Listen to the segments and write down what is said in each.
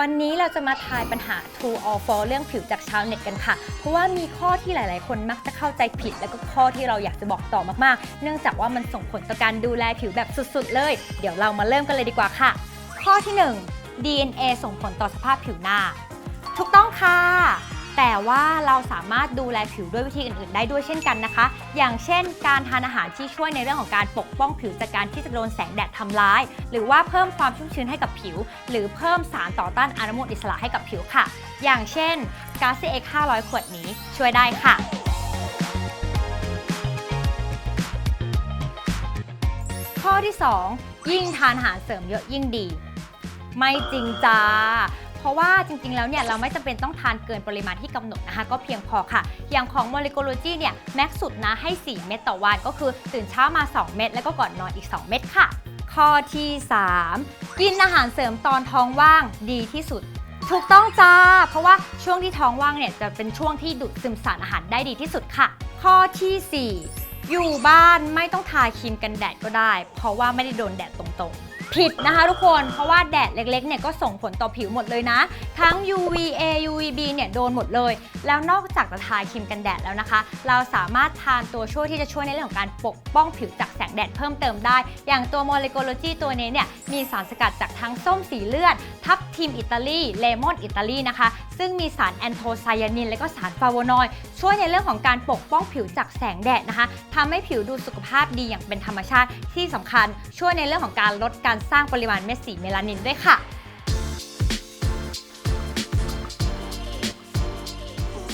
วันนี้เราจะมาทายปัญหา True or False เรื่องผิวจากชาวเน็ตกันค่ะ เพราะว่ามีข้อที่หลาย ๆ คนมักจะเข้าใจผิด แล้วก็ข้อที่เราอยากจะบอกต่อมาก ๆ เนื่องจากว่ามันส่งผลต่อการดูแลผิวแบบสุด ๆ เลย เดี๋ยวเรามาเริ่มกันเลยดีกว่าค่ะ ข้อที่ 1 DNA ส่งผลต่อสภาพผิวหน้า ถูกต้องค่ะ แต่ว่าเราสามารถดูแลผิวด้วยวิธีอื่นๆ ได้ด้วยเช่นกันนะคะ อย่างเช่น การทานอาหารที่ช่วยในเรื่องของการปกป้องผิวจากการที่จะโดนแสงแดดทำร้าย หรือว่าเพิ่มความชุ่มชื้นให้กับผิว หรือเพิ่มสารต่อต้านอนุมูลอิสระให้กับผิวค่ะ อย่างเช่นกาซีเอ็ก500 ขวดนี้ช่วยได้ค่ะข้อที่ 2 ยิ่งทานอาหารเสริมเยอะยิ่งดี ไม่จริงจ้า เพราะว่าจริงๆ แล้วเนี่ยเราไม่จำเป็นต้องทานเกินปริมาณที่กำหนดนะคะ ก็เพียงพอค่ะ อย่างของ Molecology เนี่ยแม็กสุดนะให้ 4 เม็ดต่อวันก็คือตื่นเช้ามา 2 เม็ดแล้วก็ก่อนนอนอีก 2 เม็ดค่ะ ข้อที่ 3 กินอาหารเสริมตอนท้องว่างดีที่สุดถูกต้องจ้า เพราะว่าช่วงที่ท้องว่างเนี่ยจะเป็นช่วงที่ดูดซึมสารอาหารได้ดีที่สุดค่ะ ข้อทีสี่4 อยู่บ้านไม่ต้องทาครีมกันแดดก็ได้ เพราะว่าไม่ได้โดนแดดตรงๆ ผิดนะคะทุกคน เพราะว่าแดดเล็กๆเนี่ยก็ส่งผลต่อผิวหมดเลยนะ ทั้ง UVA UVB เนี่ยโดนหมดเลย แล้วนอกจากจะทาครีมกันแดดแล้วนะคะ เราสามารถทานตัวช่วยที่จะช่วยในเรื่องของการปกป้องผิวจากแสงแดดเพิ่มเติมได้ อย่างตัวโมเลกุลจีตัวนี้เนี่ยมีสารสกัดจากทั้งส้มสีเลือด ทับทิมอิตาลีเลมอนอิตาลีนะคะ ซึ่งมีสารแอนโทไซยานิน และก็สารฟลาโวนอยด์ช่วยในเรื่องของการปกป้องผิวจากแสงแดดนะคะทำให้ผิวดูสุขภาพดีอย่างเป็นธรรมชาติที่สำคัญ ช่วยในเรื่องของการลดการสร้างปริมาณเม็ดสีเมลานินด้วยค่ะ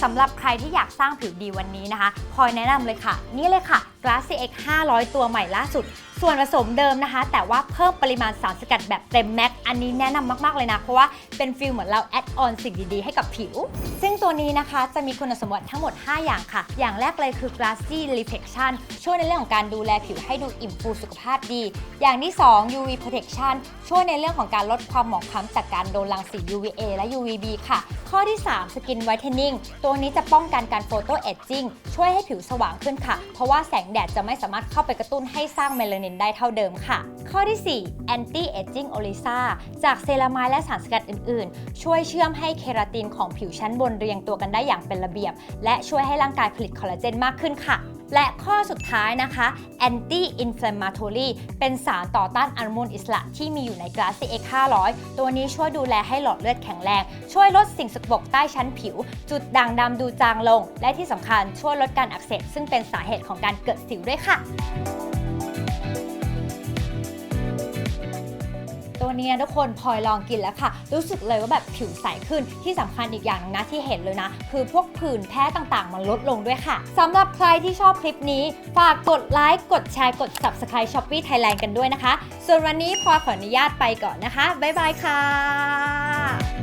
สำหรับใครที่อยากสร้างผิวดีวันนี้นะคะพอยแนะนำเลยค่ะ นี่เลยค่ะ Glassy X 500 ตัวใหม่ล่าสุด ส่วนผสมเดิมนะคะ แต่ว่าเพิ่มปริมาณสารสกัดแบบเต็มแม็ก อันนี้แนะนำมาก ๆ เลยนะ เพราะว่าเป็นฟิลเหมือนเราแอดออนสิ่งดี ๆ ให้กับผิว ซึ่งตัวนี้นะคะจะมีคุณสมบัติทั้งหมด 5 อย่างค่ะ อย่างแรกเลยคือ Glassy Reflection ช่วยในเรื่องของการดูแลผิวให้ดูอิ่มฟูสุขภาพดี อย่างที่ 2 UV Protection ช่วยในเรื่องของการลดความหมองคล้ำจากการโดนรังสี UVA และ UVB ค่ะ ข้อที่ 3 Skin Whitening ตัวนี้จะป้องกันการโฟโตเอจจิ้งช่วยให้ผิวสว่างขึ้นค่ะ เพราะว่าแสงแดดจะไม่สามารถเข้าไปกระตุ้นให้สร้างเมลานินได้เท่าเดิมค่ะ ข้อที่ 4 Anti Aging Olisa จากเซรามายและสารสกัดอื่นๆ ช่วยเชื่อมให้เคราตินของผิวชั้นบนเรียงตัวกันได้อย่างเป็นระเบียบ และช่วยให้ร่างกายผลิตคอลลาเจนมากขึ้นค่ะ และข้อสุดท้ายนะคะ anti inflammatory เป็นสารต่อต้านอนุมูลอิสระที่มีอยู่ใน Glassy X 500 ตัวนี้ช่วยดูแลให้หลอดเลือดแข็งแรง ช่วยลดสิ่งสกปรกใต้ชั้นผิว จุดด่างดำดูจางลง และที่สำคัญช่วยลดการอักเสบซึ่งเป็นสาเหตุของการเกิดสิวด้วยค่ะ ตัวเนี้ยทุกคนพลอยลองกินแล้วค่ะ รู้สึกเลยว่าแบบผิวใสขึ้นที่สำคัญอีกอย่างนึงนะที่เห็นเลยนะ คือพวกผื่นแพ้ต่างๆ มันลดลงด้วยค่ะสำหรับใครที่ชอบคลิปนี้ ฝากกดไลค์กดแชร์กด Subscribe Shopee Thailand กันด้วยนะคะ ส่วนวันนี้พลอยขออนุญาตไปก่อนนะคะบ๊ายบายค่ะ